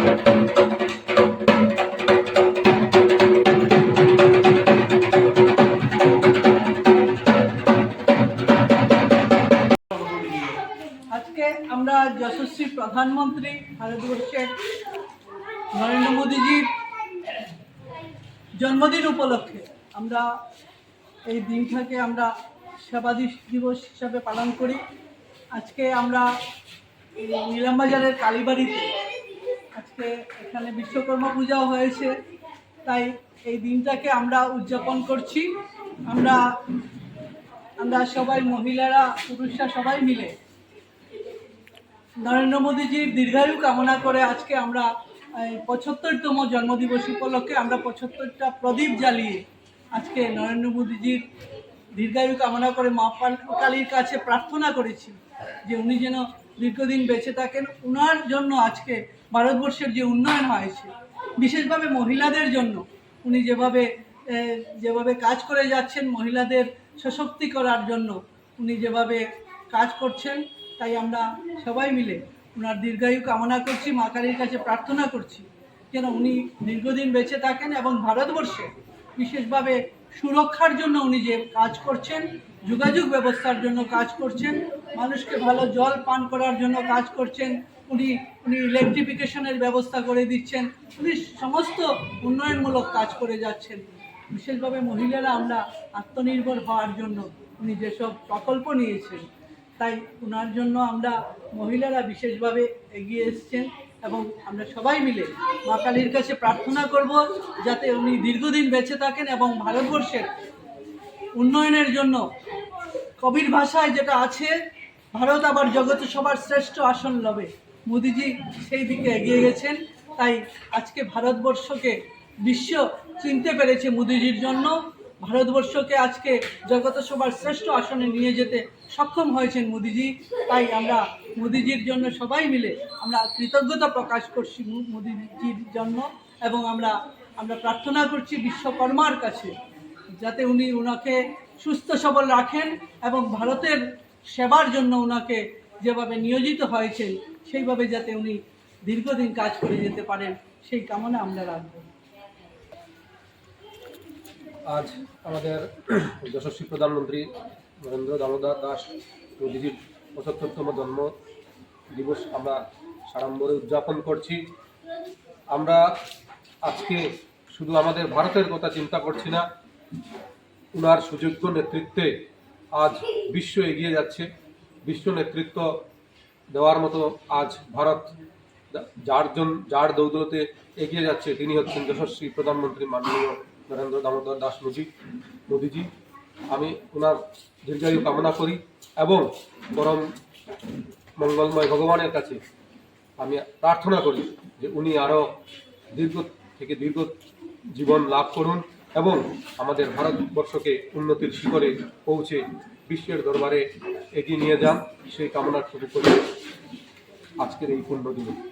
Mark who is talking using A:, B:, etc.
A: আজকে আমরা যশস্বী প্রধানমন্ত্রী ভারতবর্ষের নরেন্দ্র মোদীজির জন্মদিন উপলক্ষে আমরা এই দিনটাকে আমরা সেবা দিবস হিসাবে পালন করি। আজকে আমরা নিলামবাজারের কালীবাড়িতে আজকে এখানে বিশ্বকর্মা পূজাও হয়েছে। তাই এই দিনটাকে আমরা উদযাপন করছি। আমরা আমরা সবাই মহিলারা, পুরুষরা সবাই মিলে নরেন্দ্র মোদীজির দীর্ঘায়ু কামনা করে আজকে আমরা পঁচাত্তরতম জন্মদিবস উপলক্ষে আমরা পঁচাত্তরটা প্রদীপ জ্বালিয়ে আজকে নরেন্দ্র মোদীজির দীর্ঘায়ু কামনা করে মা কালীর কাছে প্রার্থনা করেছি যে উনি যেন দীর্ঘদিন বেঁচে থাকেন ওনার জন্য আজকে ভারতবর্ষের যে উন্নয়ন হয়েছে, বিশেষভাবে মহিলাদের জন্য, উনি যেভাবে যেভাবে কাজ করে যাচ্ছেন, মহিলাদের সশক্তি করার জন্য উনি যেভাবে কাজ করছেন, তাই আমরা সবাই মিলে ওনার দীর্ঘায়ু কামনা করছি, মা কালীর কাছে প্রার্থনা করছি, যেন উনি দীর্ঘদিন বেঁচে থাকেন এবং ভারতবর্ষে বিশেষভাবে সুরক্ষার জন্য উনি যে কাজ করছেন, যোগাযোগ ব্যবস্থার জন্য কাজ করছেন মানুষকে ভালো জল পান করার জন্য কাজ করছেন, উনি উনি ইলেকট্রিফিকেশনের ব্যবস্থা করে দিচ্ছেন, উনি সমস্ত উন্নয়নমূলক কাজ করে যাচ্ছেন। বিশেষভাবে মহিলারা আমরা আত্মনির্ভর হওয়ার জন্য উনি যেসব প্রকল্প নিয়েছেন, তাই ওনার জন্য আমরা মহিলারা বিশেষভাবে এগিয়ে এসছেন এবং আমরা সবাই মিলে মা কালীর কাছে প্রার্থনা করব যাতে উনি দীর্ঘদিন বেঁচে থাকেন এবং ভারতবর্ষের উন্নয়নের জন্য কবির ভাষায় যেটা আছে ভারত আবার জগতে সবার শ্রেষ্ঠ আসন লবে। মোদিজি সেই দিকে এগিয়ে গেছেন, তাই আজকে ভারতবর্ষকে বিশ্ব চিনতে পেরেছে মোদিজির জন্য। ভারতবর্ষকে আজকে জগতে সবার শ্রেষ্ঠ আসনে নিয়ে যেতে সক্ষম হয়েছেন মোদিজি, তাই আমরা মোদিজির জন্য সবাই মিলে আমরা কৃতজ্ঞতা প্রকাশ করছি মোদিজির জন্য এবং আমরা আমরা প্রার্থনা করছি বিশ্বকর্মার কাছে, যাতে উনি ওনাকে সুস্থ সবল রাখেন এবং ভারতের সেবার জন্য ওনাকে যেভাবে নিয়োজিত হয়েছেন, সেইভাবে যাতে উনি দীর্ঘদিন কাজ করে যেতে পারেন, সেই কামনা আমরা রাখব।
B: আজ আমাদের যশস্বী প্রধানমন্ত্রী নরেন্দ্র দামোদর দাস মোদীজির পঁচাত্তরতম জন্ম দিবস আমরা সাড়ম্বরে উদযাপন করছি। আমরা আজকে শুধু আমাদের ভারতের কথা চিন্তা করছি না, উনার সুযোগ্য নেতৃত্বে আজ বিশ্ব এগিয়ে যাচ্ছে। বিশ্ব নেতৃত্ব দেওয়ার মতো আজ ভারত যার জন যার দৌলতে এগিয়ে যাচ্ছে, তিনি হচ্ছেন যশস্বী প্রধানমন্ত্রী মাননীয় নরেন্দ্র দামোদর দাস মোদী মোদীজি। আমি ওনার দীর্ঘায়ু কামনা করি এবং পরম মঙ্গলময় ভগবানের কাছে আমি প্রার্থনা করি যে উনি আরও দীর্ঘ থেকে দীর্ঘ জীবন লাভ করুন। এবং আমাদের ভারতবর্ষকে উন্নতির শিখরে পৌঁছে বিশ্বের দরবারে এগিয়ে নিয়ে যান, সেই কামনা শুরু করি। আজকের এই পূর্ণ দিনে।